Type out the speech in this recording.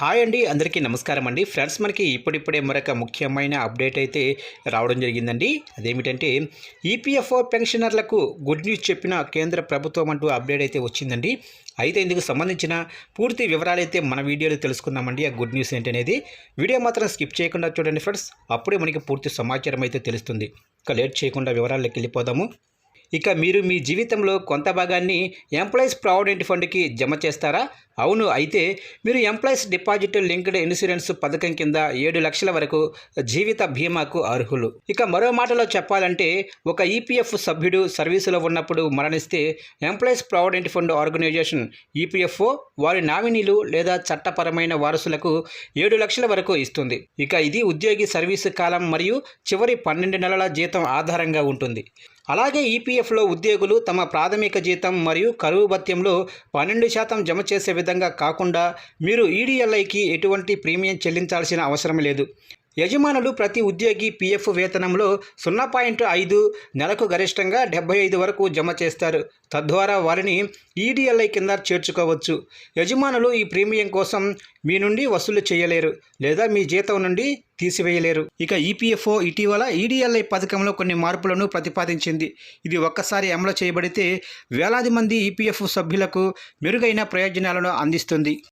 Hi అండి అందరికీ నమస్కారం అండి. ఫ్రెండ్స్ మనకి ఇప్పుడిప్పుడే మరొక ముఖ్యమైన అప్డేట్ అయితే రావడం జరిగిందండి. అదేమిటంటే ఈపీఎఫ్ఓ పెన్షనర్లకు గుడ్ న్యూస్ చెప్పిన కేంద్ర ప్రభుత్వం అంటూ అప్డేట్ అయితే వచ్చిందండి. అయితే ఇందుకు సంబంధించిన పూర్తి వివరాలు అయితే మన వీడియోలో తెలుసుకుందామండి. ఆ గుడ్ న్యూస్ ఏంటనేది వీడియో మాత్రం స్కిప్ చేయకుండా చూడండి ఫ్రెండ్స్. అప్పుడే మనకి పూర్తి సమాచారం అయితే తెలుస్తుంది. ఇక లేట్ చేయకుండా వివరాల్లోకి వెళ్ళిపోదాము. ఇక మీరు మీ జీవితంలో కొంత భాగాన్ని ఎంప్లాయీస్ ప్రావిడెంట్ ఫండ్కి జమ చేస్తారా? అవును అయితే మీరు ఎంప్లాయీస్ డిపాజిట్ లింక్డ్ ఇన్సూరెన్స్ పథకం కింద ఏడు లక్షల వరకు జీవిత బీమాకు అర్హులు. ఇక మరో మాటలో చెప్పాలంటే ఒక ఈపీఎఫ్ సభ్యుడు సర్వీసులో ఉన్నప్పుడు మరణిస్తే employees provident fund organisation EPFO వారి నామినీలు లేదా చట్టపరమైన వారసులకు ఏడు లక్షల వరకు ఇస్తుంది. ఇక ఇది ఉద్యోగి సర్వీసు కాలం మరియు చివరి పన్నెండు నెలల జీతం ఆధారంగా ఉంటుంది. అలాగే ఈపీఎఫ్లో ఉద్యోగులు తమ ప్రాథమిక జీతం మరియు కరువు భత్యంలో పన్నెండు శాతం జమ చేసే విధంగా కాకుండా మీరు ఈడీఎల్ఐకి ఎటువంటి ప్రీమియం చెల్లించాల్సిన అవసరం లేదు. యజమానులు ప్రతి ఉద్యోగి పీఎఫ్ వేతనంలో సున్నా పాయింట్ ఐదు నెలకు గరిష్టంగా డెబ్బై ఐదు వరకు జమ చేస్తారు. తద్వారా వారిని ఈడీఎల్ఐ కింద చేర్చుకోవచ్చు. యజమానులు ఈ ప్రీమియం కోసం మీ నుండి వసూలు చేయలేరు లేదా మీ జీతం నుండి తీసివేయలేరు. ఇక ఈపీఎఫ్ఓ ఇటీవల ఈడీఎల్ఐ పథకంలో కొన్ని మార్పులను ప్రతిపాదించింది. ఇది ఒక్కసారి అమలు చేయబడితే వేలాది మంది ఈపీఎఫ్ సభ్యులకు మెరుగైన ప్రయోజనాలను అందిస్తుంది.